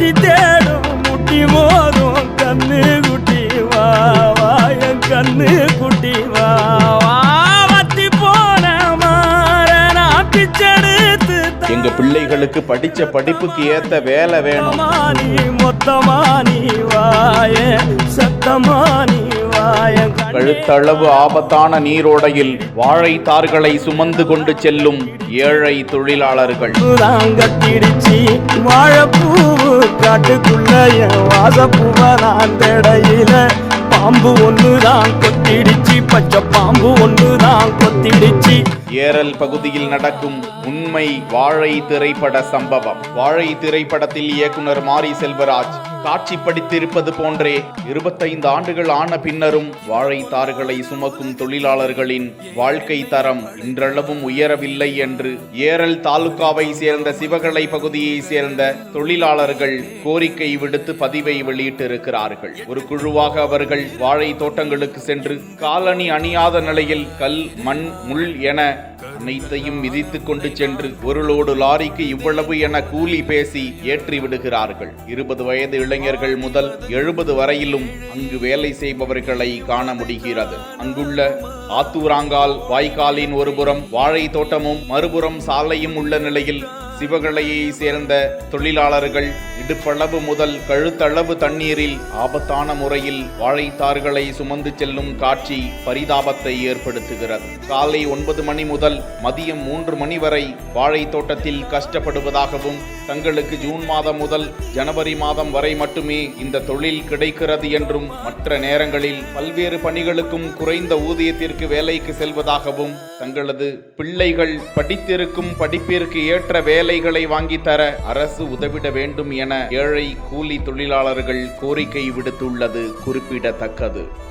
முட்டி தேடும் முட்டி மோதும். கண்ணு குட்டி வா என் கண்ணு குட்டி வாத்தி போன மாற நாட்டி செடுத்து எங்க பிள்ளைகளுக்கு படிச்ச படிப்புக்கு ஏத்த வேலை வேணும். மொத்தமானி வாய சத்தமானி கழுத்தளவு ஆபத்தான நீரோடையில் வாழைத்தார்களை சுமந்து கொண்டு செல்லும் ஏழை தொழிலாளர்கள். வாழப்பூ காட்டுக்குள்ள என் நான் பாம்பு ஒன்றுதான் கொத்திடுச்சு. பச்சை பாம்பு ஒன்றுதான் கொத்திடுச்சு. ஏரல் பகுதியில் நடக்கும் உண்மை வாழை திரைப்பட சம்பவம். வாழை திரைப்படத்தில் இயக்குனர் மாரி செல்வராஜ் காட்சிப்படுத்தியிருப்பது போன்றே இருபத்தைந்து ஆண்டுகள் ஆன பின்னரும் வாழைத்தார்களை சுமக்கும் தொழிலாளர்களின் வாழ்க்கை தரம் இன்றளவும் உயரவில்லை என்று ஏரல் தாலுகாவை சேர்ந்த சிவகலை பகுதியை சேர்ந்த தொழிலாளர்கள் கோரிக்கை விடுத்து பதிவை வெளியிட்டிருக்கிறார்கள். ஒரு குழுவாக அவர்கள் வாழை தோட்டங்களுக்கு சென்று காலணி அணியாத நிலையில் கல் மண் முள் என அனைத்தையும் மிதித்துக் கொண்டு சென்று ஒரு லோடு லாரிக்கு இவ்வளவு என கூலி பேசி ஏற்றி விடுகிறார்கள். இருபது வயது இளைஞர்கள் முதல் எழுபது வரையிலும் அங்கு வேலை செய்பவர்களை காண முடிகிறது. அங்குள்ள ஆத்தூராங்கால் வாய்க்காலின் ஒருபுறம் வாழை தோட்டமும் மறுபுறம் சாலையும் உள்ள நிலையில் சிவகலையை சேர்ந்த தொழிலாளர்கள் இடுப்பளவு முதல் கழுத்தளவு தண்ணீரில் ஆபத்தான முறையில் வாழைத்தார்களை சுமந்து செல்லும் காட்சி பரிதாபத்தை ஏற்படுத்துகிறது. காலை ஒன்பது மணி முதல் மதியம் மூன்று மணி வரை வாழை தோட்டத்தில் கஷ்டப்படுவதாகவும் தங்களுக்கு ஜூன் மாதம் முதல் ஜனவரி மாதம் வரை மட்டுமே இந்த தொழில் கிடைக்கிறது என்றும் மற்ற நேரங்களில் பல்வேறு பணிகளுக்கும் குறைந்த ஊதியத்திற்கு வேலைக்கு செல்வதாகவும் தங்களது பிள்ளைகள் படித்திருக்கும் படிப்பிற்கு ஏற்ற வேலை வேலைகளை வாங்கித் தர அரசு உதவிட வேண்டும் என ஏழை கூலி தொழிலாளர்கள் கோரிக்கை விடுத்துள்ளது குறிப்பிடத்தக்கது.